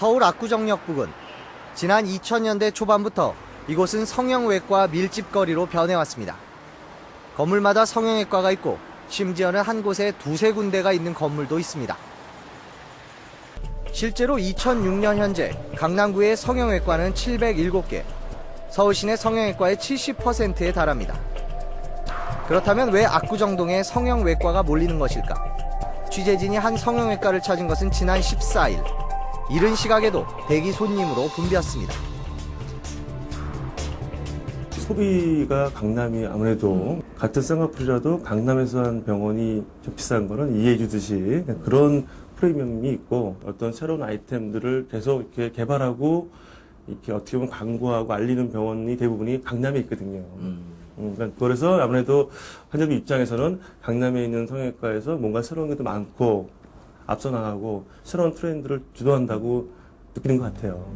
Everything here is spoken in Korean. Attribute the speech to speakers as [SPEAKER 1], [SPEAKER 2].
[SPEAKER 1] 서울 압구정역 부근. 지난 2000년대 초반부터 이곳은 성형외과 밀집거리로 변해왔습니다. 건물마다 성형외과가 있고 심지어는 한 곳에 두세 군데가 있는 건물도 있습니다. 실제로 2006년 현재 강남구의 성형외과는 707개, 서울 시내 성형외과의 70%에 달합니다. 그렇다면 왜 압구정동에 성형외과가 몰리는 것일까? 취재진이 한 성형외과를 찾은 것은 지난 14일. 이른 시각에도 대기 손님으로 붐볐습니다.
[SPEAKER 2] 소비가 강남이 아무래도 같은 쌍꺼풀이라도 강남에서 한 병원이 좀 비싼 거는 이해해 주듯이 그런 프리미엄이 있고 어떤 새로운 아이템들을 계속 이렇게 개발하고 이렇게 어떻게 보면 광고하고 알리는 병원이 대부분이 강남에 있거든요. 음, 그러니까 그래서 아무래도 환자들 입장에서는 강남에 있는 성형외과에서 뭔가 새로운 게 더 많고 앞서 나가고 새로운 트렌드를 주도한다고 느끼는 것 같아요.